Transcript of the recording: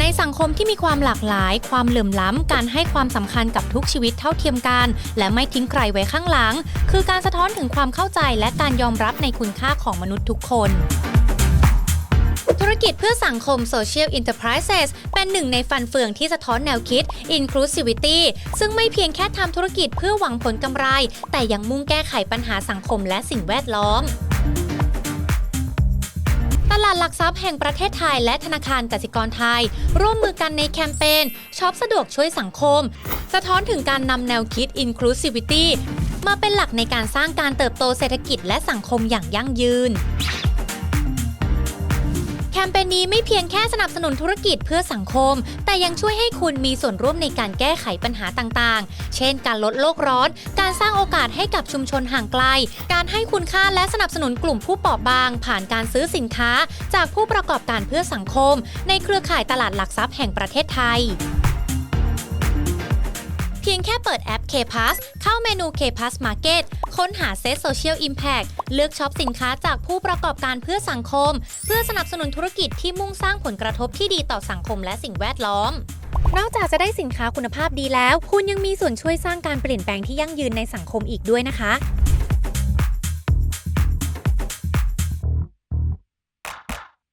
ในสังคมที่มีความหลากหลาย ความเหลื่อมล้ำ การให้ความสำคัญกับทุกชีวิตเท่าเทียมกัน และไม่ทิ้งใครไว้ข้างหลัง คือการสะท้อนถึงความเข้าใจและการยอมรับในคุณค่าของมนุษย์ทุกคน ธุรกิจเพื่อสังคม Social Enterprises เป็นหนึ่งในฟันเฟืองที่สะท้อนแนวคิด Inclusivity ซึ่งไม่เพียงแค่ทำธุรกิจเพื่อหวังผลกำไร แต่ยังมุ่งแก้ไขปัญหาสังคมและสิ่งแวดล้อมตลาดหลักทรัพย์แห่งประเทศไทยและธนาคารกสิกรไทย ร่วมมือกันในแคมเปญช็อปสะดวกช่วยสังคม สะท้อนถึงการนำแนวคิด Inclusivity มาเป็นหลักในการสร้างการเติบโตเศรษฐกิจและสังคมอย่างยั่งยืน มเปญนี้ไม่เพียงแค่สนับสนุนธุรกิจเพื่อสังคม แต่ยังช่วยให้คุณมีส่วนร่วมในการแก้ไขปัญหาต่างๆ เช่น การลดโลกร้อน การสร้างโอกาสให้กับชุมชนห่างไกล การให้คุณค่าและสนับสนุนกลุ่มผู้เปราะบาง ผ่านการซื้อสินค้า จากผู้ประกอบการเพื่อสังคม ในเครือข่ายตลาดหลักทรัพย์แห่งประเทศไทย พียงแค่เปิดแอป K-Pass เข้าเมนู K-Pass Market ค้นหาเซตโซเชียลอิมแพกเลือกช็อปสินค้าจากผู้ประกอบการเพื่อสังคม เพื่อสนับสนุนธุรกิจที่มุ่งสร้างผลกระทบที่ดีต่อสังคมและสิ่งแวดล้อมนอกจากจะได้สินค้าคุณภาพดีแล้ว คุณยังมีส่วนช่วยสร้างการเปลี่ยนแปลงที่ยั่งยืนในสังคมอีกด้วยนะคะ